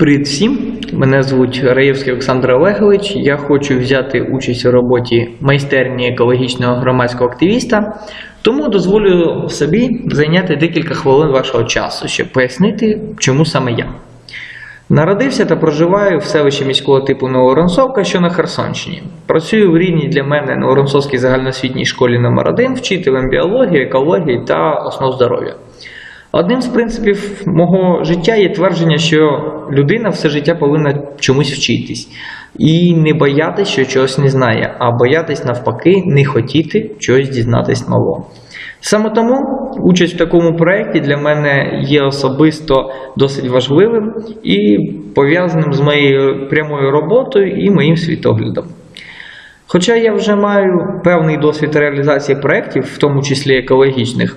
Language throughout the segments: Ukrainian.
Привіт всім! Мене звуть Раєвський Олександр Олегович. Я хочу взяти участь у роботі майстерні екологічного громадського активіста, тому дозволю собі зайняти декілька хвилин вашого часу, щоб пояснити, чому саме я. Народився та проживаю в селищі міського типу Нововоронцовка, що на Херсонщині. Працюю в рідній для мене Нововоронцовській загальноосвітній школі номер 1 вчителем біології, екології та основ здоров'я. Одним з принципів мого життя є твердження, що людина все життя повинна чомусь вчитись і не боятись, що чогось не знає, а боятись навпаки, не хотіти чогось дізнатись нового. Саме тому участь в такому проєкті для мене є особисто досить важливим і пов'язаним з моєю прямою роботою і моїм світоглядом. Хоча я вже маю певний досвід реалізації проєктів, в тому числі екологічних,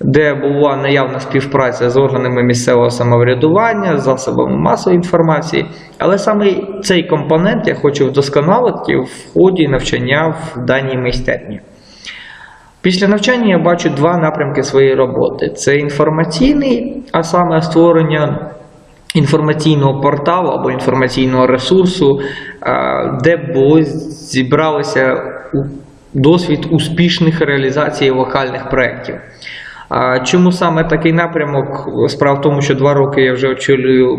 де була наявна співпраця з органами місцевого самоврядування, засобами масової інформації, але саме цей компонент я хочу вдосконалити в ході навчання в даній майстерні. Після навчання я бачу два напрямки своєї роботи: це інформаційний, а саме створення інформаційного порталу або інформаційного ресурсу, де було зібралося досвід успішних реалізацій локальних проєктів. А Чому саме такий напрямок? Справа в тому, що два роки я вже очолюю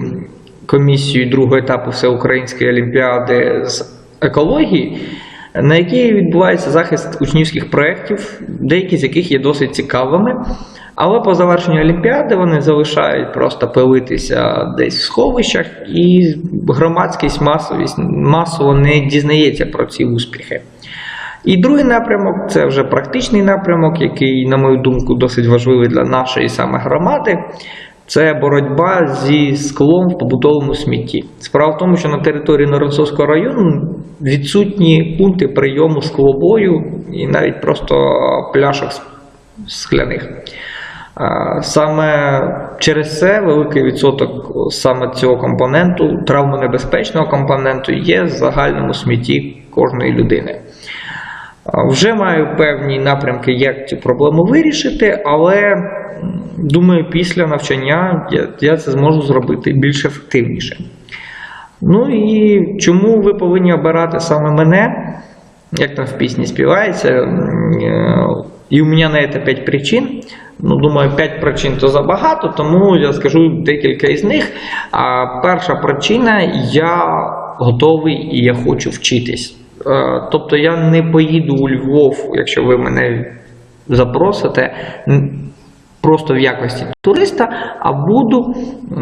комісію другого етапу Всеукраїнської олімпіади з екології, на якій відбувається захист учнівських проєктів, деякі з яких є досить цікавими. Але по завершенню Олімпіади вони залишають просто пилитися десь в сховищах, і громадськість масовість масово не дізнається про ці успіхи. І другий напрямок це вже практичний напрямок, який, на мою думку, досить важливий для нашої саме громади. Це боротьба зі склом в побутовому смітті. Справа в тому, що на території Воронцовського району відсутні пункти прийому склобою і навіть просто пляшок скляних. Саме через це великий відсоток саме цього компоненту, травмонебезпечного компоненту, є в загальному смітті кожної людини. Вже маю певні напрямки, як цю проблему вирішити, але думаю, після навчання я, я це зможу зробити більш ефективніше. Ну і чому ви повинні обирати саме мене? Як там в пісні співається? е, І у мене на це 5 причин. Ну, думаю, 5 причин то забагато, тому я скажу декілька із них. А перша причина я готовий і я хочу вчитись. Е, Тобто я не поїду у Львов, якщо ви мене запросите, просто в якості туриста, а буду е,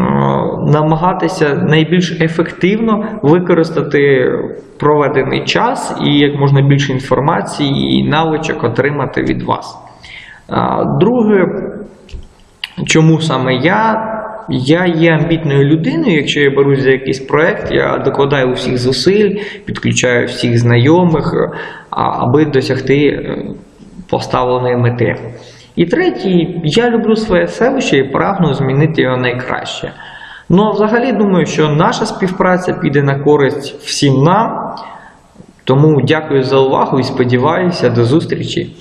намагатися найбільш ефективно використати проведений час і як можна більше інформації і навичок отримати від вас. А, Друге, чому саме я? Я є амбітною людиною. Якщо я берусь за якийсь проект, я докладаю усіх зусиль, підключаю всіх знайомих, аби досягти е, поставленої мети. І третій, я люблю своє селище і прагну змінити його найкраще. Ну а взагалі думаю, що наша співпраця піде на користь всім нам. Тому дякую за увагу і сподіваюся до зустрічі.